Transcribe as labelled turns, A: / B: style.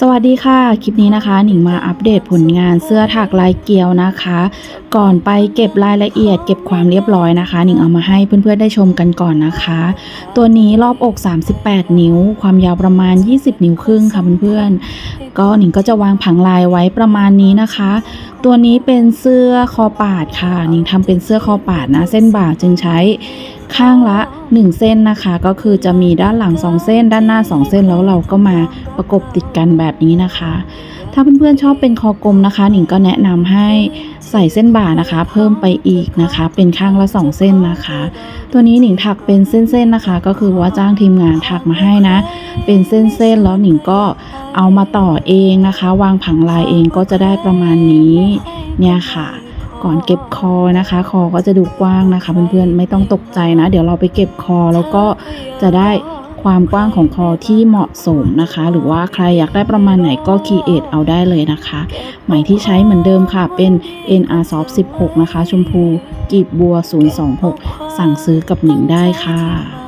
A: สวัสดีค่ะ คลิปนี้นะคะหนิงมาอัปเดตผลงานเสื้อถักลายเกลียวนะคะ ก่อนไปเก็บรายละเอียด เก็บความเรียบร้อยนะคะหนิงเอามาให้เพื่อนๆได้ชมกันก่อนนะคะ ตัวนี้รอบอก 38 นิ้ว ความยาวประมาณ 20 นิ้วครึ่งค่ะเพื่อนๆก็หนิงก็จะวางผังลายไว้ประมาณนี้นะคะ ตัวนี้เป็นเสื้อคอปาดค่ะหนิงทำเป็นเสื้อคอปาดนะ เส้นบ่าจึงใช้ ข้างละ 1 เส้นนะคะ ก็คือจะมีด้านหลัง 2 เส้น ด้านหน้า 2 เส้นแล้วเราก็มาประกบติดกันแบบนี้นะคะ ถ้าเพื่อนๆชอบเป็นคอกลมนะคะ หนิงก็แนะนำให้ใส่เส้นบ่านะคะ เพิ่มไปอีกนะคะ เป็นข้างละ 2 เส้นนะคะ ตัวนี้หนิงถักเป็นเส้นๆนะคะ ก็คือว่าจ้างทีมงานถักมาให้นะ เป็นเส้นๆแล้วหนิงก็เอามาต่อเองนะคะ วางผังลายเองก็จะได้ประมาณนี้เนี่ยค่ะ ก่อนเก็บคอนะคะ คอก็จะดูกว้างนะคะเพื่อนๆไม่ต้องตกใจนะ เดี๋ยวเราไปเก็บคอแล้วก็จะได้ความกว้างของคอที่เหมาะสมนะคะ หรือว่าใครอยากได้ประมาณไหนก็คีเอทเอาได้เลยนะคะไหมที่ใช้เหมือนเดิมค่ะเป็น NR Soft 16 นะคะ ชมพูกีบบัว 026 สั่งซื้อกับหนิงได้ค่ะ